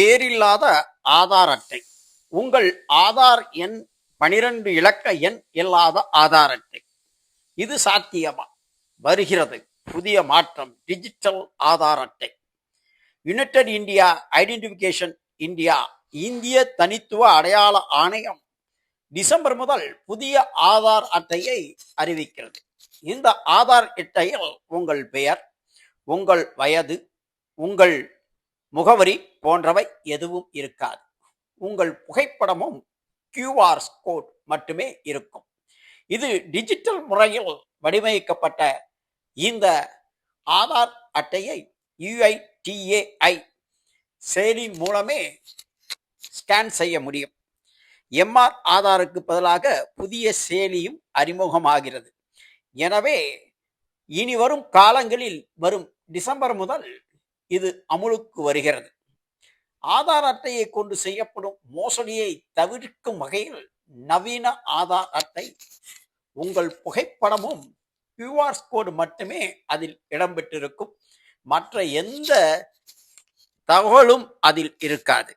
பேரில்லாத ஆதார் அட்டை. உங்கள் ஆதார் எண் பனிரெண்டு இலக்க எண் இல்லாத ஆதார் அட்டை. இது சாத்தியமா? வருகிறது. புதிய மாற்றம். டிஜிட்டல் ஆதார் அட்டை. United India identification India. இந்திய தனித்துவ அடையாள ஆணையம் டிசம்பர் முதல் புதிய ஆதார் அட்டையை அறிவிக்கிறது. இந்த ஆதார் அட்டையில் உங்கள் பெயர் உங்கள் வயது உங்கள் முகவரி போன்றவை எதுவும் இருக்காது. உங்கள் புகைப்படமும் கியூஆர் கோட் மட்டுமே இருக்கும். இது டிஜிட்டல் முறையில் வடிவமைக்கப்பட்ட இந்த ஆதார் அட்டையை யுஐடிஏஐ செயலி மூலமே ஸ்கேன் செய்ய முடியும். எம்ஆர் ஆதாருக்கு பதிலாக புதிய செயலியும் அறிமுகமாகிறது. எனவே இனி வரும் காலங்களில் வரும் டிசம்பர் முதல் இது அமுலுக்கு வருகிறது. ஆதார் அட்டையை கொண்டு செய்யப்படும் மோசடியை தவிர்க்கும் வகையில் நவீன ஆதார் அட்டை உங்கள் புகைப்படமும் கியூஆர் கோடு மட்டுமே அதில் இடம்பெற்றிருக்கும். மற்ற எந்த தகவலும் அதில் இருக்காது.